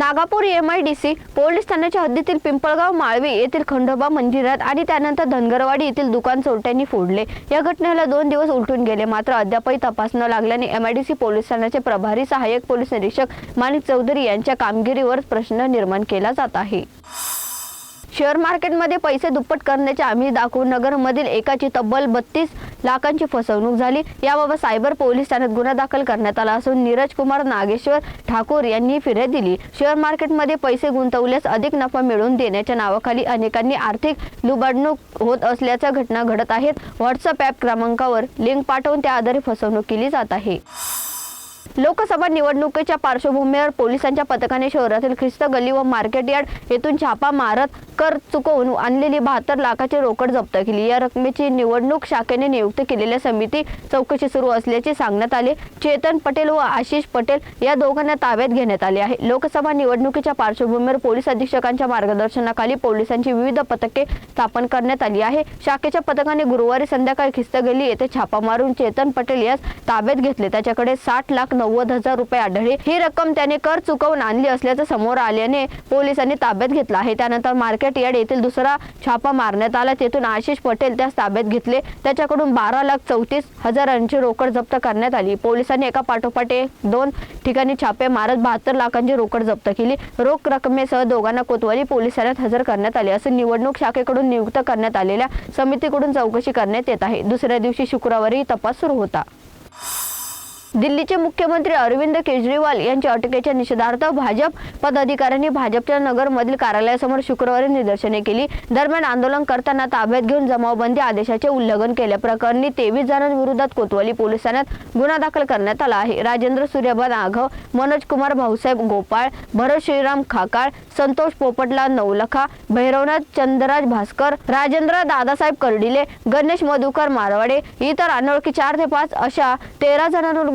Nagapur M I D C police ठाण्याच्या हद्दीतील पिंपळगाव माळवी येथील खंडोबा मंदिरात आणि त्यानंतर धनगरवाडी येथील दुकान चोरट्यांनी फोडले. या घटनेला दोन दिवस उलटून गेले. मात्र अद्यापही तपास न लागल्याने M I D C police ठाण्याचे प्रभारी सहाय्यक पोलीस निरीक्षक माणिक चौधरी यांच्या कामगिरीवर प्रश्न निर्माण केला जात आहे. शेअर मार्केटमध्ये पैसे दुप्पट करण्याचे आम्ही दाखवून नगरमधील एकाची तब्बल बत्तीस लाखांची फसवणूक झाली. याबाबत सायबर पोलीस ठाण्यात गुन्हा दाखल करण्यात आला असून नीरज कुमार नागेश्वर ठाकूर यांनी फिर्याद दिली. शेअर मार्केटमध्ये पैसे गुंतवल्यास अधिक नफा मिळवून देण्याच्या नावाखाली अनेकांनी आर्थिक लुबाडणूक होत असल्याच्या घटना घडत आहेत. व्हॉट्सअप ॲप क्रमांकावर लिंक पाठवून त्या आधारे फसवणूक केली जात आहे. लोकसभा निवडणुकीच्या पार्श्वभूमीवर पोलिसांच्या पथकाने शहरातील ख्रिस्त गल्ली व मार्केट यार्ड येथून छापा मारत कर चुकवून आणलेली बहात्तर लाखाची रोकड जप्त केली. या रकमेची निवडणूक शाखेने नियुक्त केलेल्या समिती चौकशी सुरू असल्याचे सांगण्यात आले. चेतन पटेल व आशिष पटेल या दोघांना ताब्यात घेण्यात आले आहे. लोकसभा निवडणुकीच्या पार्श्वभूमीवर पोलीस अधीक्षकांच्या मार्गदर्शनाखाली पोलिसांची विविध पथके स्थापन करण्यात आली आहे. शाखेच्या पथकाने गुरुवारी संध्याकाळी ख्रिस्त गल्ली येथे छापा मारून चेतन पटेल यास ताब्यात घेतले. त्याच्याकडे साठ लाख नव्वद हजार रुपये आढळले. ही रक्कम त्याने कर चुकवून आणली असल्याचं समोर आल्याने पोलिसांनी ताब्यात घेतला आहे. त्यानंतर मार्केट यार्ड येथील दुसरा छापा मारण्यात आला. तेथून आशिष पटेल त्यास ताब्यात घेतले. त्याच्याकडून बारा लाख चौतीस हजारांची रोकड जप्त करण्यात आली. पोलिसांनी एका पाठोपाठ दोन ठिकाणी छापे मारत बहात्तर लाखांची रोकड जप्त केली. रोख रकमेसह दोघांना कोतवाली पोलीस ठाण्यात हजर करण्यात आले. असून निवडणूक शाखेकडून नियुक्त करण्यात आलेल्या समितीकडून चौकशी करण्यात येत आहे. दुसऱ्या दिवशी शुक्रवारी तपास सुरू होता. दिल्लीचे मुख्यमंत्री अरविंद केजरीवाल यांच्या अटकेच्या निषेधार्थ भाजप पदाधिकाऱ्यांनी भाजपच्या नगरमधील कार्यालयासमोर शुक्रवारी निदर्शने केली. दरम्यान आंदोलन करताना ताब्यात घेऊन जमावबंदी आदेशाचे उल्लंघन केल्याप्रकरणी तेवीस जणांविरोधात कोतवाली पोलीस ठाण्यात गुन्हा दाखल करण्यात आला आहे. राजेंद्र सूर्यबा आघव मनोज कुमार भाऊसाहेब गोपाळ भरत श्रीराम खाकाळ संतोष पोपटला नवलखा भैरवनाथ चंद्रराज भास्कर राजेंद्र दादासाहेब कर्डिले गणेश मधुकर मारवाडे इतर अनोळखी चार ते पाच अशा तेरा जणांवर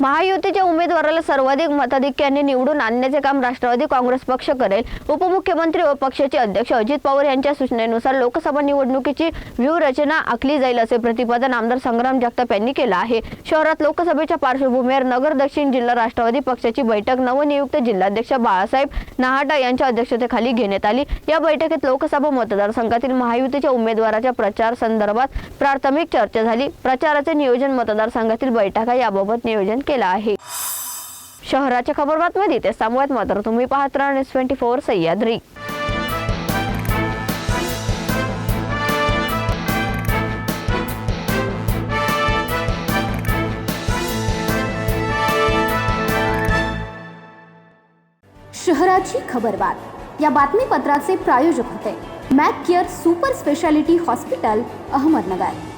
महायुतीच्या उमेदवाराला सर्वाधिक मताधिक्याने निवडून आणण्याचे काम राष्ट्रवादी काँग्रेस पक्ष करेल. उपमुख्यमंत्री व पक्षाचे अध्यक्ष अजित पवार यांच्या सूचनेनुसार लोकसभा निवडणुकीची व्यूहरचना आखली जाईल असे प्रतिपादन आमदार संग्राम जगताप यांनी केलं आहे. शहरात लोकसभेच्या पार्श्वभूमीवर नगर दक्षिण जिल्हा राष्ट्रवादी पक्षाची बैठक नवनियुक्त जिल्हाध्यक्ष बाळासाहेब नहाटा यांच्या अध्यक्षतेखाली घेण्यात आली. या बैठकीत लोकसभा मतदारसंघातील महायुतीच्या उमेदवाराच्या प्रचार संदर्भात प्राथमिक चर्चा झाली. प्रचाराचे नियोजन मतदारसंघातील बैठका याबाबत नियोजन केला आहे. शहराच्या खबरबातमध्ये ते सांगूयात मात्र तुम्ही पाहत राहा न्यूज ट्वेंटी फोर सह्याद्री. शहराची खबरबात या बातमीपत्राचे प्रायोजक होते. Mac care super speciality hospital Ahmednagar.